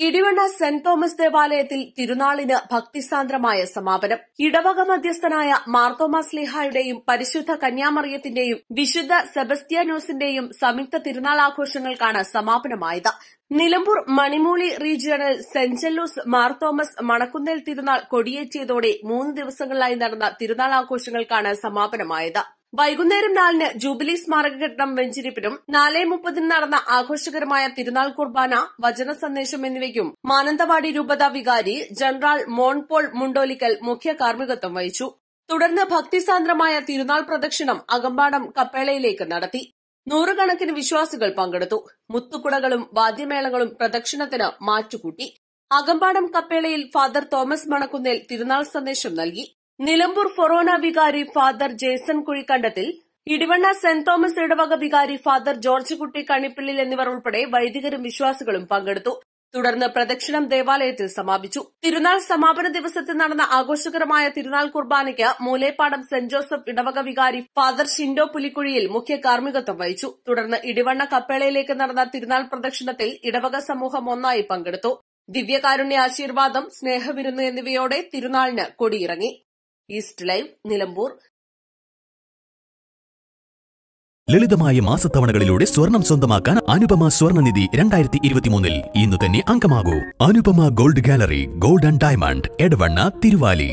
Edivanna saint Thomas ദേവാലയത്തിൽ തിരുനാളിന് ഭക്തിസാന്ദ്രമായ സമാപനം. ഇടവക മധ്യസ്ഥനായ മാർത്തോമാസ് ലിഹായുടെയും പരിശുദ്ധ കന്യാമറിയത്തിന്റെയും വിശുദ്ധ സെബസ്ത്യാനോസിന്റെയും സംയുക്ത തിരുനാൾ ആഘോഷങ്ങൾക്കാണ് സമാപനമായത്. നിലമ്പൂർ മണിമൂളി റീജിയണൽ സെന്റ് ജെല്ലൂസ് മാർ തോമസ് മണക്കുന്നേൽ തിരുനാൾ കൊടിയേറ്റിയതോടെ മൂന്ന് ദിവസങ്ങളിലായി നടന്ന തിരുനാൾ ആഘോഷങ്ങൾക്കാണ് സമാപനമായത്. വൈകുന്നേരം നാലിന് ജൂബിലി സ്മാരക കെട്ടിടം വെഞ്ചിരിപ്പിനും നാല് മുപ്പതിന് നടന്ന ആഘോഷകരമായ തിരുനാൾ കുർബാന വചന സന്ദേശം എന്നിവയ്ക്കും മാനന്തവാടി രൂപത വികാരി ജനറൽ മോൺപോൾ മുണ്ടോലിക്കൽ മുഖ്യ കാർമ്മികത്വം വഹിച്ചു. തുടർന്ന് ഭക്തിസാന്ദ്രമായ തിരുനാൾ പ്രദക്ഷിണം അകമ്പാടം കപ്പേളയിലേക്ക് നടത്തി. നൂറുകണക്കിന് വിശ്വാസികൾ പങ്കെടുത്തു. മുത്തുകുടകളും വാദ്യമേളങ്ങളും പ്രദക്ഷിണത്തിന് മാറ്റുകൂട്ടി. അകമ്പാടം കപ്പേളയിൽ ഫാദർ തോമസ് മണക്കുന്നേൽ തിരുനാൾ സന്ദേശം നൽകി. നിലമ്പൂർ ഫൊറോന വികാരി father Jason Kuzhikandathil Edivanna saint Thomas ഇടവക വികാരി ഫാദർ ജോർജ് കുട്ടി കണിപ്പിള്ളിൽ എന്നിവർ ഉൾപ്പെടെ വൈദികരും വിശ്വാസികളും പങ്കെടുത്തു. തുടർന്ന് പ്രദക്ഷിണം ദേവാലയത്തിൽ സമാപിച്ചു. തിരുനാൾ സമാപന ദിവസത്തിൽ നടന്ന ആഘോഷകരമായ തിരുനാൾ കുർബാനയ്ക്ക് മൂലേപ്പാടം സെന്റ് ജോസഫ് ഇടവക വികാരി ഫാദർ ഷിൻഡോ പുലിക്കുഴിയിൽ മുഖ്യ കാർമ്മികത്വം വഹിച്ചു. തുടർന്ന് ഇടിവണ്ണ കപ്പേളയിലേക്ക് നടന്ന തിരുനാൾ പ്രദക്ഷിണത്തിൽ ഇടവക സമൂഹം ഒന്നായി പങ്കെടുത്തു. ദിവ്യകാരുണ്യ ആശീർവാദം സ്നേഹവിരുന്ന് എന്നിവയോടെ തിരുനാളിന് കൊടിയിറങ്ങി. East live Nilambur. ലളിതമായ മാസത്തവണകളിലൂടെ സ്വർണം സ്വന്തമാക്കാൻ അനുപമ സ്വർണനിധി രണ്ടായിരത്തി ഇരുപത്തിമൂന്നിൽ ഇന്ന് തന്നെ അംഗമാകൂ. Anupama gold gallery gold and diamond Edavanna Thiruvali.